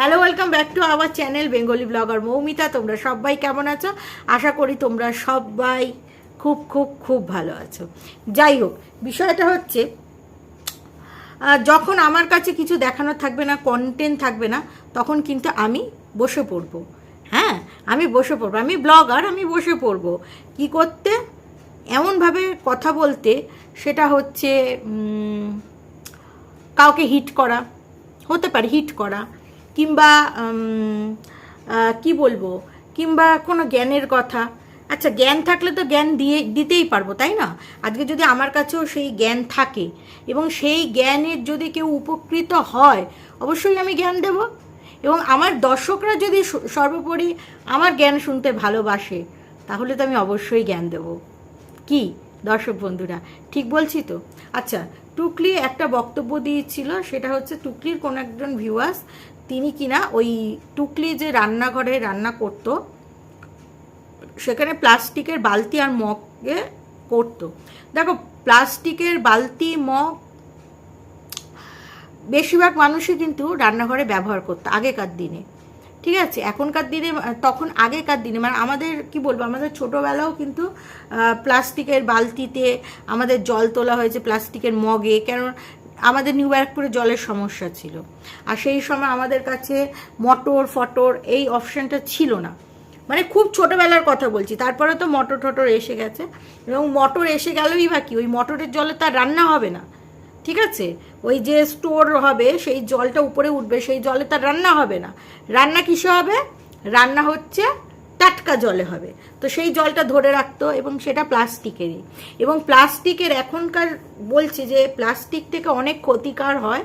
Hello welcome back to our channel Bengali blogger Moumita তোমরা সবাই কেমন আছো? আশা করি তোমরা সবাই খুব খুব খুব ভালো আছো। যাই হোক, বিষয়টা হচ্ছে যখন আমার কাছে কিছু দেখানোর থাকবে না কন্টেন্ট থাকবে না, তখন কিন্তু আমি বসে পড়ব। হ্যাঁ আমি বসে পড়ব। আমি ব্লগার আমি বসে পড়ব। কি করতে? এমনভাবে কথা বলতে, সেটা হচ্ছে কাউকে হিট করা। হতে পারে হিট করা। কিংবা কি বলব, কিংবা কোনো জ্ঞানের কথা। আচ্ছা জ্ঞান থাকলে তো জ্ঞান দিয়ে, দিতেই পারব, তাই না? আজকে যদি আমার কাছেও সেই জ্ঞান থাকে এবং সেই জ্ঞানের যদি কেউ উপকৃত হয়, অবশ্যই আমি জ্ঞান দেব। এবং আমার দর্শকরা যদি সর্বোপরি আমার জ্ঞান শুনতে ভালোবাসে, তাহলে তো আমি অবশ্যই জ্ঞান দেবো। কি, দর্শক বন্ধুরা? ঠিক বলছি তো? আচ্ছা টুকলি একটা বক্তব্য দিয়েছিল, সেটা হচ্ছে টুকলির কোন একজন ভিউয়ার্স তিনি কিনা ওই টুকলি যে রান্নাঘরে রান্না করতো, সেখানে প্লাস্টিকের বালতি আর মগে করতো। দেখো, প্লাস্টিকের বালতি, মগ বেশিরভাগ মানুষই কিন্তু রান্নাঘরে ব্যবহার করতো, আগেকার দিনে। ঠিক আছে? এখনকার দিনে, তখন আগেকার দিনে মানে আমাদের, কি বলব, আমাদের ছোটোবেলাও কিন্তু প্লাস্টিকের বালতিতে আমাদের জল তোলা হয়েছে প্লাস্টিকের মগে, কেন আমাদের নিউ ব্যারাকপুরে জলের সমস্যা ছিল। আর সেই সময় আমাদের কাছে মটর, ফটর এই অপশানটা ছিল না। মানে খুব ছোটোবেলার কথা বলছি। তারপরে তো মটর টটর এসে গেছে। এবং মটর এসে গেলেই বা কি? ওই মটরের জলে তার রান্না হবে না। ঠিক আছে? ওই যে স্টোর হবে, সেই জলটা উপরে উঠবে, সেই জলে তার রান্না হবে না। রান্না কিসে হবে? রান্না হচ্ছে টাটকা জলে হবে। তো সেই জলটা ধরে রাখতো এবং সেটা প্লাস্টিকেরই। এবং প্লাস্টিকের এখনকার বলছি যে প্লাস্টিক থেকে অনেক ক্ষতিকার হয়।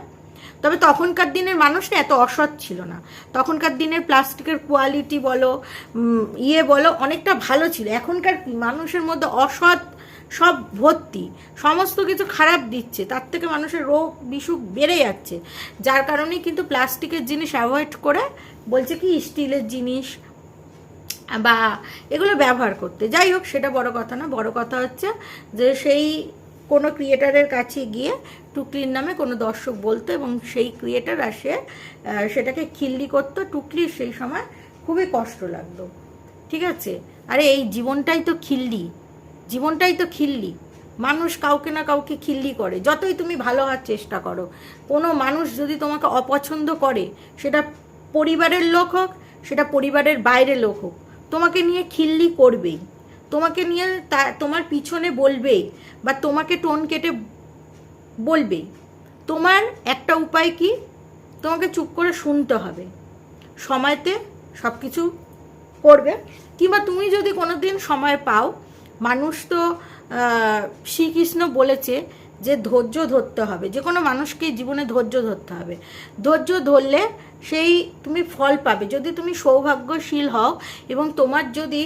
তবে তখনকার দিনের মানুষটা এত অসৎ ছিল না। তখনকার দিনের প্লাস্টিকের কোয়ালিটি বলো ইয়ে বলো অনেকটা ভালো ছিল। এখনকার মানুষের মধ্যে অসৎ সব ভর্তি। সমস্ত কিছু খারাপ দিচ্ছে। তার থেকে মানুষের রোগ বিসুখ বেড়ে যাচ্ছে। যার কারণেই কিন্তু প্লাস্টিকের জিনিস অ্যাভয়েড করে বলছে কি স্টিলের জিনিস বা এগুলো ব্যবহার করতে। যাই হোক, সেটা বড় কথা না, বড় কথা হচ্ছে যে সেই কোনো ক্রিয়েটারের কাছে গিয়ে টুকলির নামে কোনো দর্শক বলতো এবং সেই ক্রিয়েটার আসে সেটাকে খিল্লি করতো। টুকলির সেই সময় খুবই কষ্ট লাগতো। ঠিক আছে? আরে এই জীবনটাই তো খিল্লি। জীবনটাই তো খিল্লি। মানুষ কাউকে না কাউকে খিল্লি করে। যতই তুমি ভালো হওয়ার চেষ্টা করো, কোনো মানুষ যদি তোমাকে অপছন্দ করে, সেটা পরিবারের লোক হোক, সেটা পরিবারের বাইরের লোক হোক তোমাকে নিয়ে খিল্লি করবেই। তোমাকে নিয়ে তা, তোমার পিছনে বলবেই বা তোমাকে টোন কেটে বলবেই। তোমার একটা উপায় কি? তোমাকে চুপ করে শুনতে হবে। সময়তে সব কিছু করবে। কিংবা তুমি যদি কোনো দিন সময় পাও, মানুষ তো শ্রীকৃষ্ণ বলেছে যে ধৈর্য ধরতে হবে। যে কোনো মানুষকে জীবনে ধৈর্য ধরতে হবে। ধৈর্য ধরলে সেই তুমি ফল পাবে। যদি তুমি সৌভাগ্যশীল হও এবং তোমার যদি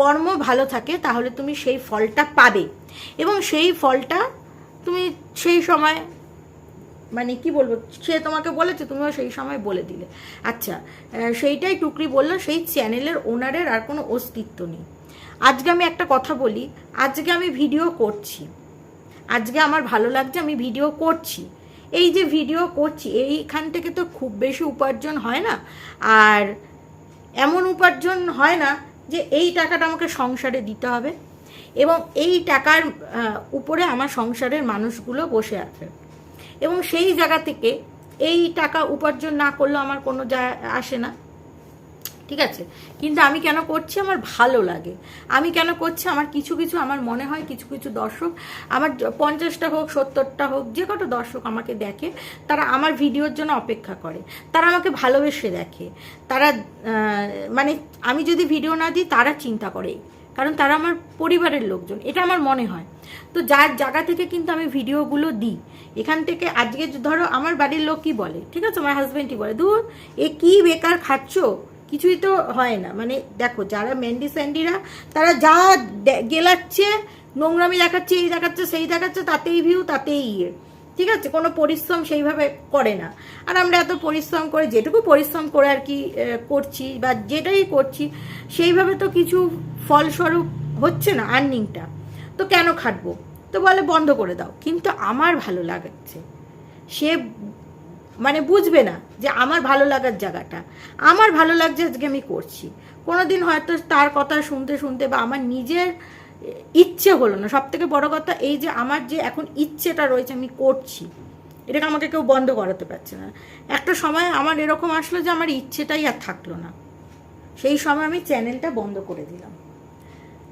কর্ম ভালো থাকে, তাহলে তুমি সেই ফলটা পাবে। এবং সেই ফলটা তুমি সেই সময় মানে কি বলব, সে তোমাকে বলেছে, তুমিও সেই সময় বলে দিলে। আচ্ছা সেইটাই টুকরি বলল, সেই চ্যানেলের ওনারের আর কোনো অস্তিত্ব নেই। আজকে আমি একটা কথা বলি, আজকে আমি ভিডিও করছি। আজকে আমার ভালো লাগছে, আমি ভিডিও করছি। এই যে ভিডিও করছি, এইখান থেকে তো খুব বেশি উপার্জন হয় না। আর এমন উপার্জন হয় না যে এই টাকাটা আমাকে সংসারে দিতে হবে। এবং এই টাকার উপরে আমার সংসারের মানুষগুলো বসে আছে। এবং সেই জায়গা থেকে এই টাকা উপার্জন না করলে আমার কোনো যা আসে না। ঠিক আছে? কিন্তু আমি কেন করছি আমার ভালো লাগে। আমি কেন করছি আমার কিছু কিছু আমার মনে হয় কিছু কিছু দর্শক, আমার পঞ্চাশটা হোক, সত্তরটা হোক, যে কটা দর্শক আমাকে দেখে, তারা আমার ভিডিওর জন্য অপেক্ষা করে। তারা আমাকে ভালোবেসে দেখে। তারা মানে আমি যদি ভিডিও না দিই, তারা চিন্তা করে কারণ তারা আমার পরিবারের লোকজন, এটা আমার মনে হয়। তো যার জায়গা থেকে কিন্তু আমি ভিডিওগুলো দিই। এখান থেকে আজকে ধরো আমার বাড়ির লোক কি বলে, ঠিক আছে? আমার হাজব্যান্ডই বলে, দূর, এ কি বেকার খাচ্ছ? কিছুই তো হয় না। মানে দেখো, যারা ম্যান্ডি স্যান্ডিরা, তারা যা গেলাচ্ছে, নোংরামি দেখাচ্ছে, এই দেখাচ্ছে, সেই দেখাচ্ছে, তাতেই ভিউ তাতেই ইয়ে। ঠিক আছে? কোনো পরিশ্রম সেইভাবে করে না। আর আমরা এত পরিশ্রম করে, যেটুকু পরিশ্রম করে আর কি করছি বা যেটাই করছি, সেইভাবে তো কিছু ফলস্বরূপ হচ্ছে না আর্নিংটা তো কেন খাটবো? তো বলে বন্ধ করে দাও। কিন্তু আমার ভালো লাগাচ্ছে সে মানে বুঝবে না যে আমার ভালো লাগার জায়গাটা। আমার ভালো লাগছে আজকে আমি করছি। কোনো দিন হয়তো তার কথা শুনতে শুনতে বা আমার নিজের ইচ্ছে হলো না। সব থেকে বড় কথা এই যে আমার যে এখন ইচ্ছেটা রয়েছে আমি করছি। এটাকে আমাকে কেউ বন্ধ করাতে পারছে না। একটা সময় আমার এরকম আসলো যে আমার ইচ্ছেটাই আর থাকল না। সেই সময় আমি চ্যানেলটা বন্ধ করে দিলাম।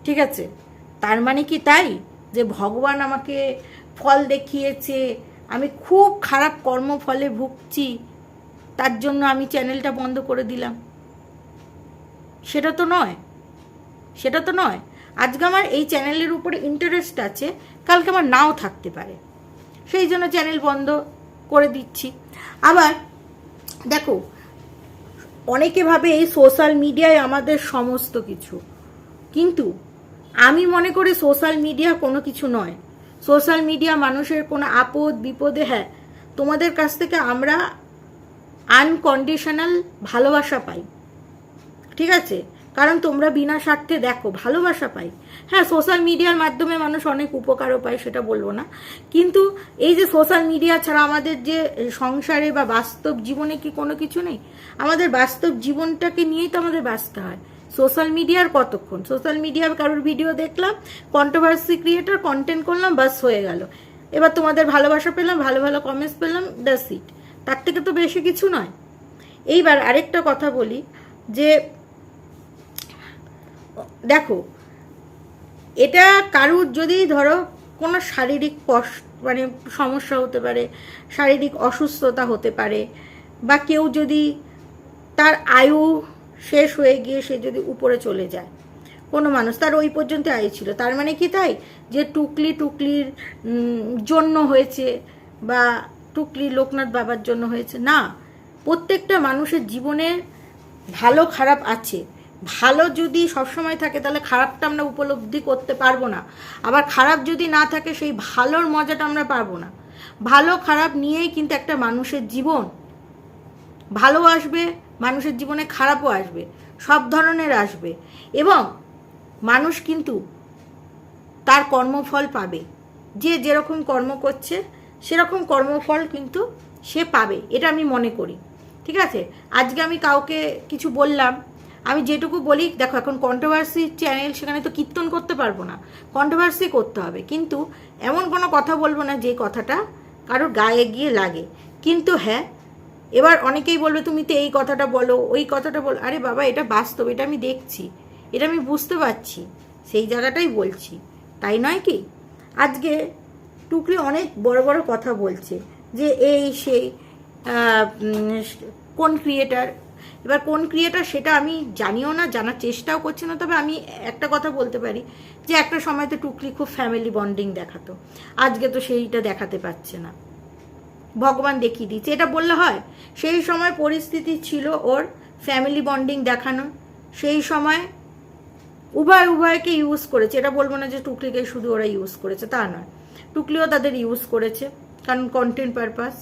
ঠিক আছে? তার মানে কি তাই? যে ভগবান আমাকে ফল দেখিয়েছে আমি খুব খারাপ কর্মফলে ভুগছি, তার জন্য আমি চ্যানেলটা বন্ধ করে দিলাম। সেটা তো নয়। সেটা তো নয়। আজকে আমার এই চ্যানেলের উপরে ইন্টারেস্ট আছে, কালকে আমার নাও থাকতে পারে। সেই জন্য চ্যানেল বন্ধ করে দিচ্ছি। আবার দেখো, অনেকে ভাবে এই সোশ্যাল মিডিয়ায় আমাদের সমস্ত কিছু। কিন্তু আমি মনে করি সোশ্যাল মিডিয়া কোনো কিছু নয়। সোশ্যাল মিডিয়া মানুষের কোনো আপদ, বিপদে হ্যাঁ তোমাদের কাছ থেকে আমরা আনকন্ডিশনাল ভালোবাসা পাই। ঠিক আছে? কারণ তোমরা বিনা স্বার্থে দেখো, ভালোবাসা পাই। হ্যাঁ সোশ্যাল মিডিয়ার মাধ্যমে মানুষ অনেক উপকারও পায়, সেটা বলব না। কিন্তু এই যে সোশ্যাল মিডিয়া ছাড়া আমাদের যে সংসারে বা বাস্তব জীবনে কি কোনো কিছু নেই? আমাদের বাস্তব জীবনটাকে নিয়েই তো আমাদের বাঁচতে হয়। সোশ্যাল মিডিয়ার কতক্ষণ? সোশ্যাল মিডিয়ার কারোর ভিডিও দেখলাম কন্ট্রোভার্সি ক্রিয়েটার কন্টেন্ট করলাম, বাস হয়ে গেল। এবার তোমাদের ভালোবাসা পেলাম, ভালো ভালো কমেন্টস পেলাম দ্যাস ইট তার থেকে তো বেশি কিছু নয়। এইবার আরেকটা কথা বলি, যে দেখো, এটা কারুর যদি ধরো কোনো শারীরিক মানে সমস্যা হতে পারে, শারীরিক অসুস্থতা হতে পারে, বা কেউ যদি তার আয়ু শেষ হয়ে গিয়ে সে যদি উপরে চলে যায়। কোনো মানুষ, তার ওই পর্যন্ত আয় ছিল। তার মানে কি তাই? যে টুকলি টুকলির জন্য হয়েছে বা টুকলি লোকনাথ বাবার জন্য হয়েছে, না। প্রত্যেকটা মানুষের জীবনে ভালো খারাপ আছে। ভালো যদি সবসময় থাকে, তাহলে খারাপটা আমরা উপলব্ধি করতে পারব না। আবার খারাপ যদি না থাকে, সেই ভালোর মজাটা আমরা পারব না। ভালো খারাপ নিয়েই কিন্তু একটা মানুষের জীবন। ভালো আসবে, মানুষের জীবনে খারাপও আসবে, সব ধরনের আসবে। এবং মানুষ কিন্তু তার কর্মফল পাবে। যে যেরকম কর্ম করছে, সেরকম কর্মফল কিন্তু সে পাবে, এটা আমি মনে করি। ঠিক আছে? আজকে আমি কাউকে কিছু বললাম, আমি যেটুকু বলি, দেখো এখন কন্ট্রোভার্সি চ্যানেল সেখানে তো কীর্তন করতে পারব না কন্ট্রোভার্সি করতে হবে। কিন্তু এমন কোনো কথা বলব না যে কথাটা কারোর গায়ে গিয়ে লাগে। কিন্তু হ্যাঁ এবার অনেকেই বলবে, তুমি তো এই কথাটা বলো, ওই কথাটা বলো। আরে বাবা, এটা বাস্তব, এটা আমি দেখছি, এটা আমি বুঝতে পারছি, সেই জায়গাটাই বলছি, তাই নয় কি? আজকে টুকরি অনেক বড় বড় কথা বলছে যে এই সেই কোন ক্রিয়েটার এবার কোন ক্রিয়েটার সেটা আমি জানিও না, জানার চেষ্টাও করছি না, তবে আমি একটা কথা বলতে পারি যে একটা সময় তো টুকরি খুব ফ্যামিলি বন্ডিং দেখাতো, আজকে তো সেইটা দেখাতে পারছে না। ভগবান দেখিয়ে দিচ্ছে এটা বললে হয়, সেই সময় পরিস্থিতি ছিল ওর ফ্যামিলি বন্ডিং দেখানো, সেই সময় উভয় উভয়কে ইউজ করেছে। এটা বলব না যে টুকলিকে শুধু ওরা ইউজ করেছে, তা নয়। টুকলিও তাদের ইউজ করেছে, কারণ কন্টেন্ট পারপাস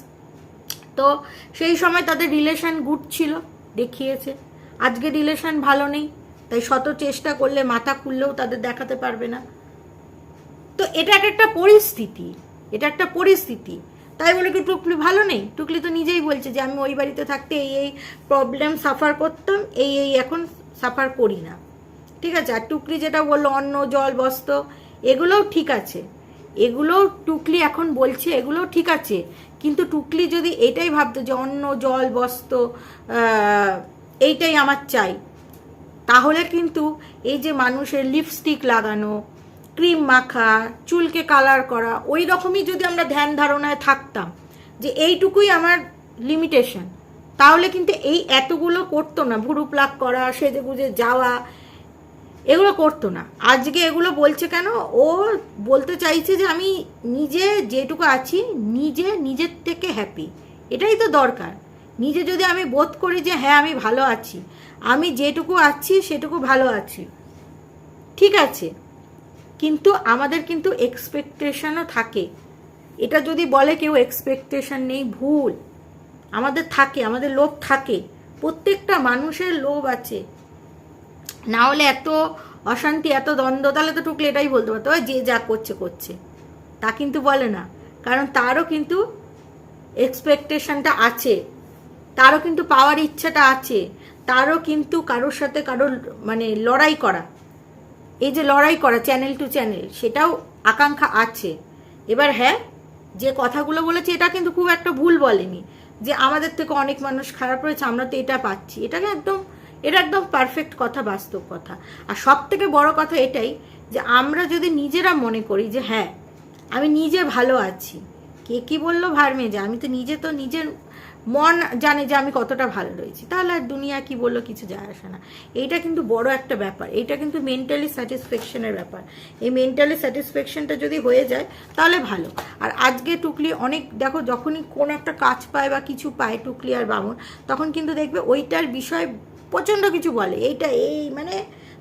তো সেই সময় তাদের রিলেশান গুড ছিল, দেখিয়েছে। আজকে রিলেশান ভালো নেই, তাই শত চেষ্টা করলে মাথা খুললেও তাদের দেখাতে পারবে না। তো এটা একটা পরিস্থিতি, এটা একটা পরিস্থিতি। তাই বলে কি টুকলি ভালো নেই? টুকলি তো নিজেই বলছে যে আমি ওই বাড়িতে থাকতে এই এই প্রবলেম সাফার করতাম, এই এই এখন সাফার করি না। ঠিক আছে? আর টুকলি যেটা বলল, অন্ন, জল, বস্ত্র, এগুলোও ঠিক আছে। এগুলোও টুকলি এখন বলছে, এগুলোও ঠিক আছে। কিন্তু টুকলি যদি এটাই ভাবতো যে অন্ন, জল, বস্ত্র এইটাই আমার চাই, তাহলে কিন্তু এই যে মানুষের লিপস্টিক লাগানো ক্রিম মাখা, চুলকে কালার করা, ওই রকমই যদি আমরা ধ্যান ধারণায় থাকতাম যে এইটুকুই আমার লিমিটেশন তাহলে কিন্তু এই এতগুলো করতো না। ভুরু প্লাক করা, সেজে গুজে যাওয়া, এগুলো করতো না। আজকে এগুলো বলছে কেন? ও বলতে চাইছে যে আমি নিজে যেটুকু আছি, নিজে নিজের থেকে হ্যাপি এটাই তো দরকার। নিজে যদি আমি বোধ করি যে হ্যাঁ আমি ভালো আছি, আমি যেটুকু আছি, সেটুকু ভালো আছি। ঠিক আছে? কিন্তু আমাদের কিন্তু এক্সপেকটেশনও থাকে। এটা যদি বলে কেউ এক্সপেকটেশন নেই, ভুল। আমাদের থাকে, আমাদের লোভ থাকে। প্রত্যেকটা মানুষের লোভ আছে। না হলে এত অশান্তি, এত দ্বন্দ্ব, তাহলে তো টুকলে এটাই বলতে পারতো, "ওই যে যা করছে করছে। তা কিন্তু বলে না। কারণ তারও কিন্তু এক্সপেকটেশনটা আছে। তারও কিন্তু পাওয়ার ইচ্ছাটা আছে। তারও কিন্তু কারোর সাথে কারোর মানে লড়াই করা। এই যে লড়াই করা চ্যানেল টু চ্যানেল সেটাও আকাঙ্ক্ষা আছে। এবার হ্যাঁ যে কথাগুলো বলেছে, এটা কিন্তু খুব একটা ভুল বলেনি। যে আমাদের থেকে অনেক মানুষ খারাপ রয়েছে, আমরা তো এটা পাচ্ছি। এটাকে একদম এটা একদম পারফেক্ট কথা, বাস্তব কথা। আর সব থেকে বড় কথা এটাই যে আমরা যদি নিজেরা মনে করি যে হ্যাঁ আমি নিজে ভালো আছি। কে কি বলল ভার মেজে আমি তো নিজে তো নিজের মন জানে যে আমি কতটা ভালো রয়েছি। তাহলে আর দুনিয়া কি বলল কিছু যায় আসে না। এইটা কিন্তু বড় একটা ব্যাপার। এইটা কিন্তু মেন্টালি স্যাটিসফ্যাকশনের ব্যাপার। এই মেন্টালি স্যাটিসফ্যাকশনটা যদি হয়ে যায়, তাহলে ভালো। আর আজকে টুকলি অনেক, দেখো যখনই কোন একটা কাজ পায় বা কিছু পায় টুকলি আর বামন, তখন কিন্তু দেখবে ওইটার বিষয় প্রচণ্ড কিছু বলে। এইটা এই মানে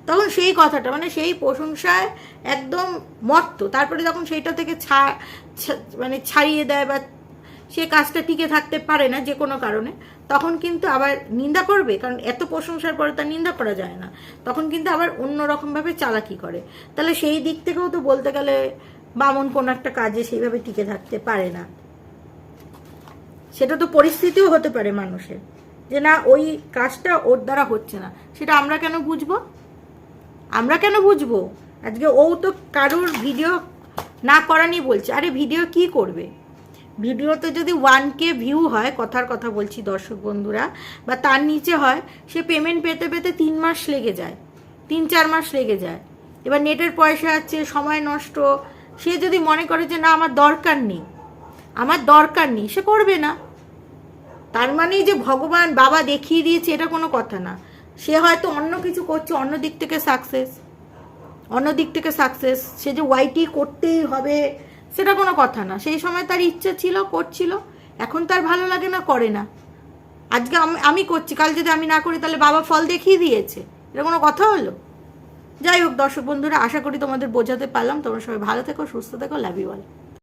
তখন সেই কথাটা মানে সেই প্রশংসায় একদম মত্ত। তারপরে যখন সেইটা থেকে ছা মানে ছাড়িয়ে দেয় বা সে কাজটা টিকে থাকতে পারে না যে কোনো কারণে, তখন কিন্তু আবার নিন্দা করবে, কারণ এত প্রশংসার পরে তার নিন্দা করা যায় না। তখন কিন্তু আবার অন্যরকমভাবে চালাকি করে। তাহলে সেই দিক থেকেও তো বলতে গেলে বামন কোনো একটা কাজে সেইভাবে টিকে থাকতে পারে না। সেটা তো পরিস্থিতিও হতে পারে মানুষের, যে না ওই কাজটা ওর দ্বারা হচ্ছে না। সেটা আমরা কেন বুঝব? আমরা কেন বুঝব? আজকে ও তো কারোর ভিডিও না করা নিয়ে বলছে। আরে ভিডিও কি করবে? ভিডিওতে যদি ওয়ান কে ভিউ হয়, কথার কথা বলছি দর্শক বন্ধুরা, বা তার নিচে হয়, সে পেমেন্ট পেতে পেতে তিন মাস লেগে যায়, তিন চার মাস লেগে যায়। এবার নেটের পয়সা আছে, সময় নষ্ট, সে যদি মনে করে যে না, আমার দরকার নেই, আমার দরকার নেই, সে করবে না। তার মানেই যে ভগবান বাবা দেখিয়ে দিয়েছে, এটা কোনো কথা না। সে হয়তো অন্য কিছু করছে, অন্য দিক থেকে সাকসেস অন্য দিক থেকে সাকসেস সে যে ওয়াইটি করতেই হবে সেটা কোনো কথা না। সেই সময় তার ইচ্ছে ছিল, করছিল। এখন তার ভালো লাগে না, করে না। আজকে আমি- করছি, কাল যদি আমি না করি তাহলে বাবা ফল দেখিয়ে দিয়েছে। এটা কোনো কথা হলো? যাই হোক দর্শক বন্ধুরা, আশা করি তোমাদের বোঝাতে পারলাম। তোমরা সবাই ভালো থেকো, সুস্থ থেকো লাভ ইউ